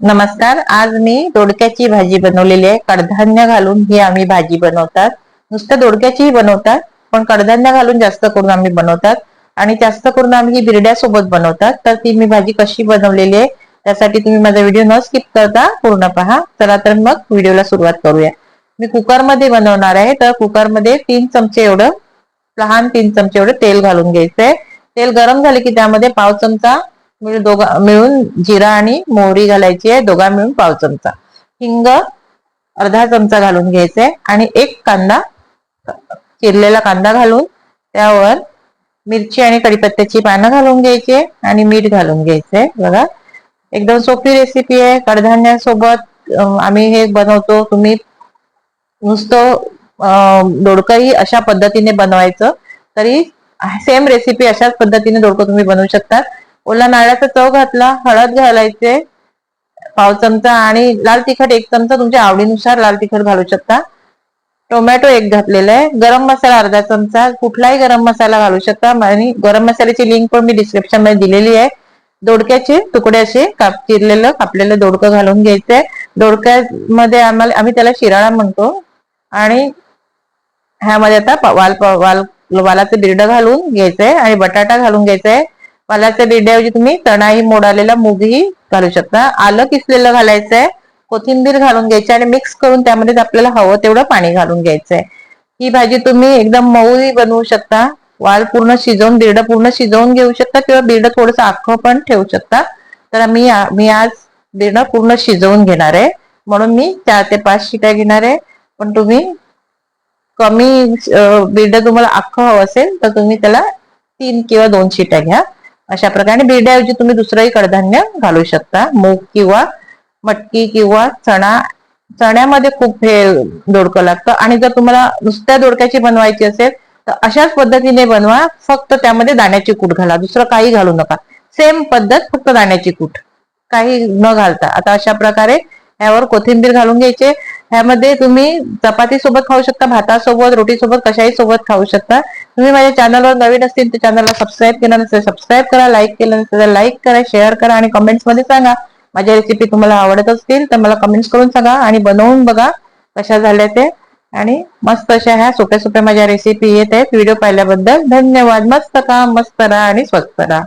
नमस्कार आज मी दोडक्याची भाजी बनवलेली आहे. कडधान्य घालून ही आम्ही भाजी बनवतात. नुसतं दोडक्याचीही बनवतात पण कडधान्य घालून जास्त करून आम्ही बनवतात. आणि जास्त करून आम्ही ही बिरड्यासोबत बनवतात. तर ती मी भाजी कशी बनवलेली आहे त्यासाठी तुम्ही माझा व्हिडिओ न स्किप करता पूर्ण पहा. चला तर मग व्हिडिओला सुरुवात करूया. मी कुकरमध्ये बनवणार आहे तर कुकरमध्ये तीन चमचे एवढं लहान तीन चमचे एवढं तेल घालून घ्यायचंय. तेल गरम झाले की त्यामध्ये पाव चमचा म्हणजे दोघा मिळून जिरा आणि मोहरी घालायची आहे. दोघा मिळून पाव चमचा. हिंग अर्धा चमचा घालून घ्यायचंय आणि एक कांदा चिरलेला कांदा घालून त्यावर मिरची आणि कढीपत्त्याची पानं घालून घ्यायची आणि मीठ घालून घ्यायचंय बघा एकदम सोपी रेसिपी आहे. कडधान्यासोबत आम्ही हे बनवतो. तुम्ही नुसतं दोडकंही अशा पद्धतीने बनवायचं. तरी सेम रेसिपी अशाच पद्धतीने दोडकं तुम्ही बनवू शकता. ओला नारळाचा चव घातला हळद घालायचे पाव चमचा आणि लाल तिखट एक चमचा तुमच्या आवडीनुसार लाल तिखट घालू शकता. टोमॅटो एक घातलेला आहे. गरम मसाला अर्धा चमचा. कुठलाही गरम मसाला घालू शकता. आणि गरम मसाल्याची लिंक पण मी डिस्क्रिप्शनमध्ये दिलेली आहे. दोडक्याचे तुकडे असे काप चिरलेलं कापलेलं दोडकं घालून घ्यायचंय दोडक्यामध्ये आम्हाला आम्ही त्याला शिराळा म्हणतो. आणि ह्यामध्ये आता वाल वाल वालाचं बिरडं घालून घ्यायचंय. आणि बटाटा घालून घ्यायचंय. वालाच्या बिरड्याऐवजी तुम्ही तणाही मोडालेला मुगही घालू शकता. आलं किसलेलं घालायचंय कोथिंबीर घालून घ्यायची आणि मिक्स करून त्यामध्ये आपल्याला हवं तेवढं पाणी घालून घ्यायचंय. ही भाजी तुम्ही एकदम मऊही बनवू शकता. वाल पूर्ण शिजवून बिरडं पूर्ण शिजवून घेऊ शकता किंवा बिरडं थोडंसं आखं पण ठेवू शकता. तर मी मी आज बिरड पूर्ण शिजवून घेणार आहे. म्हणून मी चार ते पाच शिट्या घेणार आहे. पण तुम्ही कमी बिरडं तुम्हाला अख्खं हवं असेल तर तुम्ही त्याला तीन किंवा दोन शिट्या घ्या. अशा प्रकारे बिरड्याऐवजी तुम्ही दुसरंही कडधान्य घालू शकता. मूग किंवा मटकी किंवा चणा. चण्यामध्ये खूप हे दोडकं लागतं. आणि जर तुम्हाला नुसत्या दोडक्याची बनवायची असेल तर अशाच पद्धतीने बनवा. फक्त त्यामध्ये दाण्याची कूट घाला. दुसरं काही घालू नका. सेम पद्धत फक्त दाण्याची कूट. काही न घालता. आता अशा प्रकारे यावर कोथिंबीर घालून घ्यायचे. ह्यामध्ये तुम्ही चपाती सोबत खाऊ शकता भातासोबत रोटी सोबत कशाही सोबत खाऊ शकता. तुम्ही माझ्या चॅनलवर नवीन असतील तर चॅनलला सबस्क्राईब केलं नसेल सबस्क्राईब करा लाईक केलं नसेल तर लाईक करा शेअर करा आणि कमेंट्समध्ये सांगा. माझ्या रेसिपी तुम्हाला आवडत असतील तर मला कमेंट्स करून सांगा आणि बनवून बघा कशा झाल्या ते. आणि मस्त अशा ह्या सोप्या सोप्या माझ्या रेसिपी येत आहेत. व्हिडिओ पाहिल्याबद्दल धन्यवाद. मस्त का मस्त राहा आणि स्वस्त राहा.